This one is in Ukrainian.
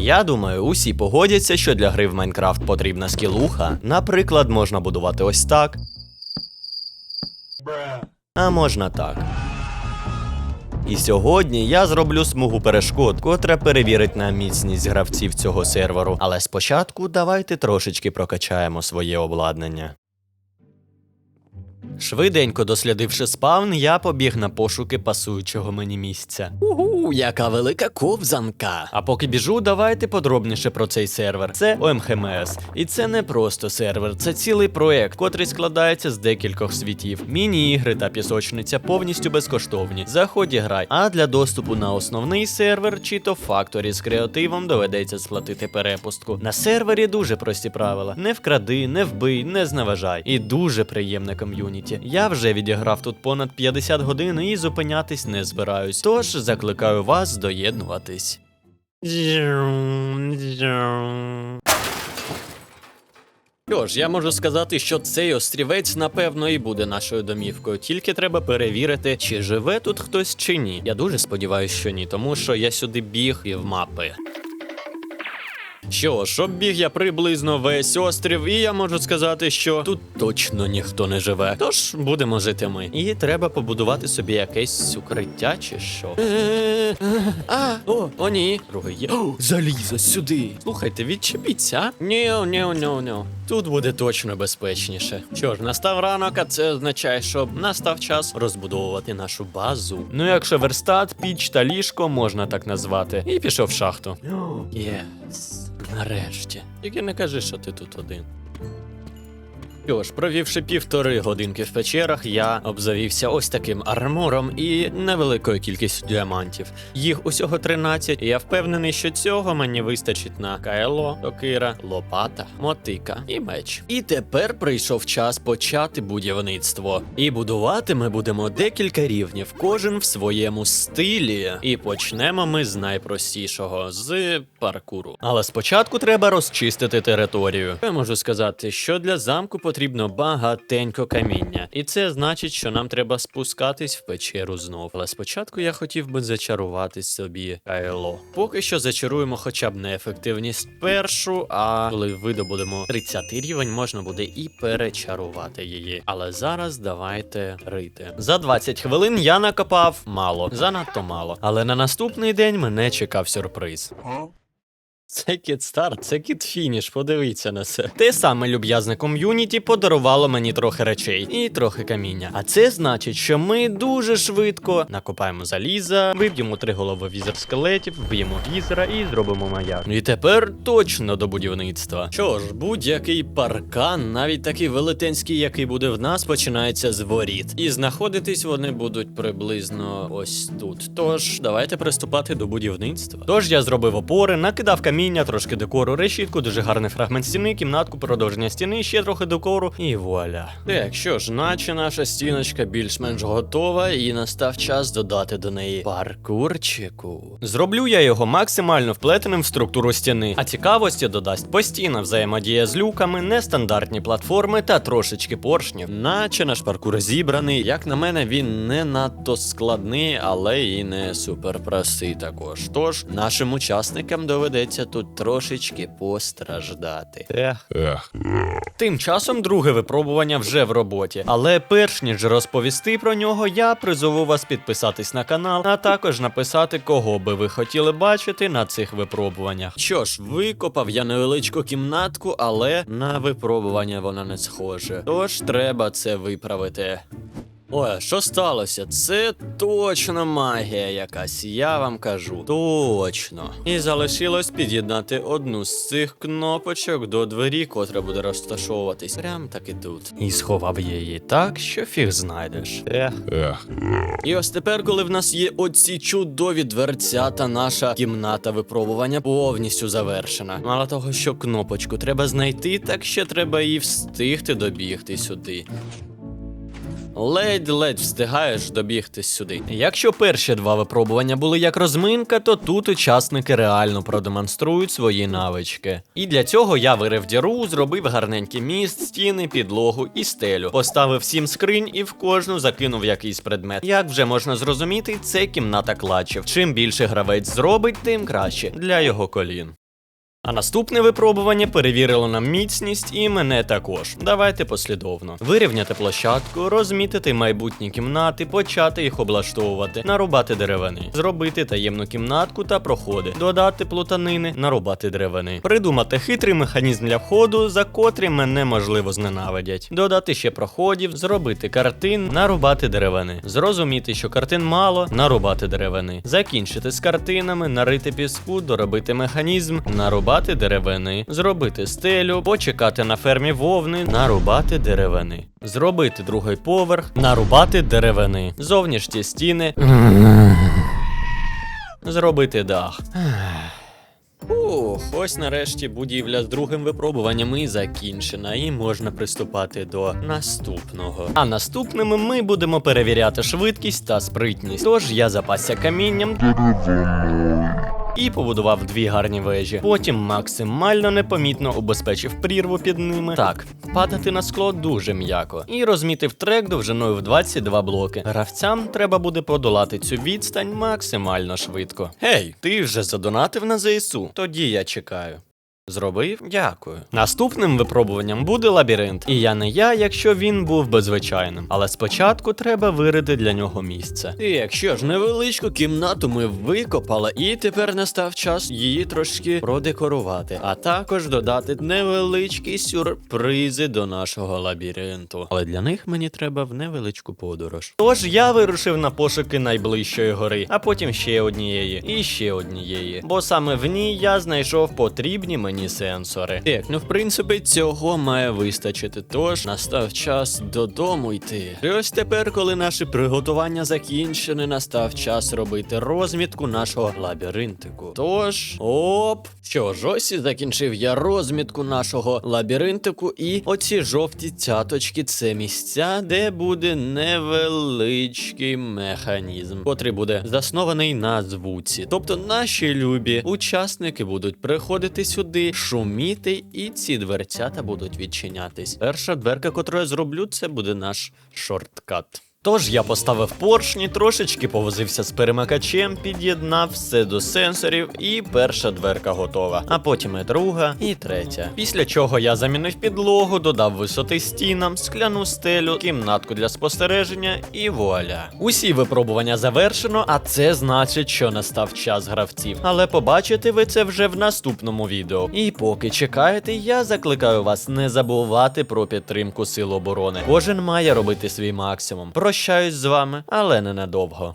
Я думаю, усі погодяться, що для гри в Майнкрафт потрібна скілуха. Наприклад, можна будувати ось так. А можна так. І сьогодні я зроблю смугу перешкод, котра перевірить на міцність гравців цього серверу. Але спочатку давайте трошечки прокачаємо своє обладнання. Швиденько дослідивши спавн, я побіг на пошуки пасуючого мені місця. Угу, яка велика ковзанка. А поки біжу, давайте подробніше про цей сервер. Це ОМХМС. І це не просто сервер, це цілий проект, котрий складається з декількох світів. Міні-ігри та пісочниця повністю безкоштовні. Заході грай. А для доступу на основний сервер чи то факторі з креативом доведеться сплатити перепустку. На сервері дуже прості правила: не вкради, не вбий, не зневажай. І дуже приємне ком'юніті. Я вже відіграв тут понад 50 годин і зупинятись не збираюсь. Тож закликаю вас доєднуватись. Що ж, я можу сказати, що цей острівець, напевно, і буде нашою домівкою. Тільки треба перевірити, чи живе тут хтось чи ні. Я дуже сподіваюся, що ні, тому що я сюди біг і в мапи. Що ж, обіг я приблизно весь острів, і я можу сказати, що тут точно ніхто не живе. Тож будемо жити ми. І треба побудувати собі якесь укриття чи що. А, о, о, ні. Другий є. Залізо сюди. Слухайте, відчепіться. Ні, ні, ні, ні. Тут буде точно безпечніше. Що ж, настав ранок, а це означає, що настав час розбудовувати нашу базу. Ну, якщо верстат, піч та ліжко можна так назвати. І пішов в шахту. Єс. Нарешті. Тільки не кажи, що ти тут один. Що ж, провівши півтори годинки в печерах, я обзавівся ось таким армором і невеликою кількістю діамантів. Їх усього 13, і я впевнений, що цього мені вистачить на кайло, токира, лопата, мотика і меч. І тепер прийшов час почати будівництво. І будувати ми будемо декілька рівнів, кожен в своєму стилі. І почнемо ми з найпростішого з паркуру. Але спочатку треба розчистити територію. Я можу сказати, що для замку потрібно багатенько каміння, і це значить, що нам треба спускатись в печеру знов. Але спочатку я хотів би зачарувати собі кайло. Поки що зачаруємо хоча б неефективність першу, а коли видобудемо 30 рівень, можна буде і перечарувати її. Але зараз давайте рити. За 20 хвилин я накопав мало, занадто мало. Але на наступний день мене чекав сюрприз. Це кіт старт, це кіт фініш, подивіться на це. Те саме люб'язне ком'юніті подарувало мені трохи речей і трохи каміння. А це значить, що ми дуже швидко накопаємо заліза, виб'ємо три голови візер скелетів, вб'ємо візера і зробимо маяк. І тепер точно до будівництва. Що ж, будь-який паркан, навіть такий велетенський, який буде в нас, починається з воріт. І знаходитись вони будуть приблизно ось тут. Тож, давайте приступати до будівництва. Тож я зробив опори, накидав каміння, трошки декору, решітку, дуже гарний фрагмент стіни, кімнатку, продовження стіни, ще трохи декору, і вуаля. Так, що ж, наче наша стіночка більш-менш готова, і настав час додати до неї паркурчику. Зроблю я його максимально вплетеним в структуру стіни, а цікавості додасть постійна взаємодія з люками, нестандартні платформи та трошечки поршнів. Наче наш паркур зібраний. Як на мене, він не надто складний, але і не суперпростий також. Тож нашим учасникам доведеться тут трошечки постраждати. Ех. Тим часом друге випробування вже в роботі. Але перш ніж розповісти про нього, я призову вас підписатись на канал, а також написати, кого би ви хотіли бачити на цих випробуваннях. Що ж, викопав я невеличку кімнатку, але на випробування вона не схоже. Тож треба це виправити. Ой, що сталося? Це точно магія якась, я вам кажу. Точно. І залишилось під'єднати одну з цих кнопочок до двері, котра буде розташовуватись. Прям таки тут. І сховав я її так, що фіг знайдеш. Ех. І ось тепер, коли в нас є оці чудові дверця, та наша кімната випробування повністю завершена. Мало того, що кнопочку треба знайти, так ще треба і встигти добігти сюди. Ледь-ледь встигаєш добігти сюди. Якщо перші два випробування були як розминка, то тут учасники реально продемонструють свої навички. І для цього я вирив діру, зробив гарненький міст, стіни, підлогу і стелю. Поставив сім скринь і в кожну закинув якийсь предмет. Як вже можна зрозуміти, це кімната клатчів. Чим більше гравець зробить, тим краще для його колін. А наступне випробування перевірило нам міцність і мене також. Давайте послідовно. Вирівняти площадку, розмітити майбутні кімнати, почати їх облаштовувати, нарубати деревини, зробити таємну кімнатку та проходи, додати плутанини, нарубати деревини, придумати хитрий механізм для входу, за котрі мене можливо зненавидять, додати ще проходів, зробити картин, нарубати деревини, зрозуміти, що картин мало, нарубати деревини, закінчити з картинами, нарити піску, доробити механізм, нарубати деревини, зробити стелю, почекати на фермі вовни, нарубати деревини, зробити другий поверх, нарубати деревини, зовнішні стіни. Зробити дах. Ух, ось нарешті будівля з другим випробуванням і закінчена, і можна приступати до наступного. А наступними ми будемо перевіряти швидкість та спритність. Тож я запасся камінням і побудував дві гарні вежі. Потім максимально непомітно убезпечив прірву під ними. Так, падати на скло дуже м'яко. І розмітив трек довжиною в 22 блоки. Гравцям треба буде подолати цю відстань максимально швидко. Гей, ти вже задонатив на ЗСУ? Тоді я чекаю. Зробив? Дякую. Наступним випробуванням буде лабіринт. І я не я, якщо він був би звичайним. Але спочатку треба вирити для нього місце. І якщо ж невеличку кімнату ми викопали, і тепер настав час її трошки продекорувати, а також додати невеличкі сюрпризи до нашого лабіринту. Але для них мені треба в невеличку подорож. Тож я вирушив на пошуки найближчої гори, а потім ще однієї і ще однієї. Бо саме в ній я знайшов потрібні мені сенсори. Так, ну в принципі, цього має вистачити. Тож настав час додому йти. І ось тепер, коли наше приготування закінчене, настав час робити розмітку нашого лабіринтику. Тож, оп, що ж, ось і закінчив я розмітку нашого лабіринтику, і оці жовті цяточки це місця, де буде невеличкий механізм, котрий буде заснований на звуці. Тобто наші любі учасники будуть приходити сюди, шуміти, і ці дверцята будуть відчинятись. Перша дверка, яку я зроблю, це буде наш шорткат. Тож я поставив поршні, трошечки повозився з перемикачем, під'єднав все до сенсорів, і перша дверка готова. А потім і друга, і третя. Після чого я замінив підлогу, додав висоти стінам, скляну стелю, кімнатку для спостереження і вуаля. Усі випробування завершено, а це значить, що настав час гравців. Але побачите ви це вже в наступному відео. І поки чекаєте, я закликаю вас не забувати про підтримку Сил оборони. Кожен має робити свій максимум. Прощаюсь з вами, але ненадовго.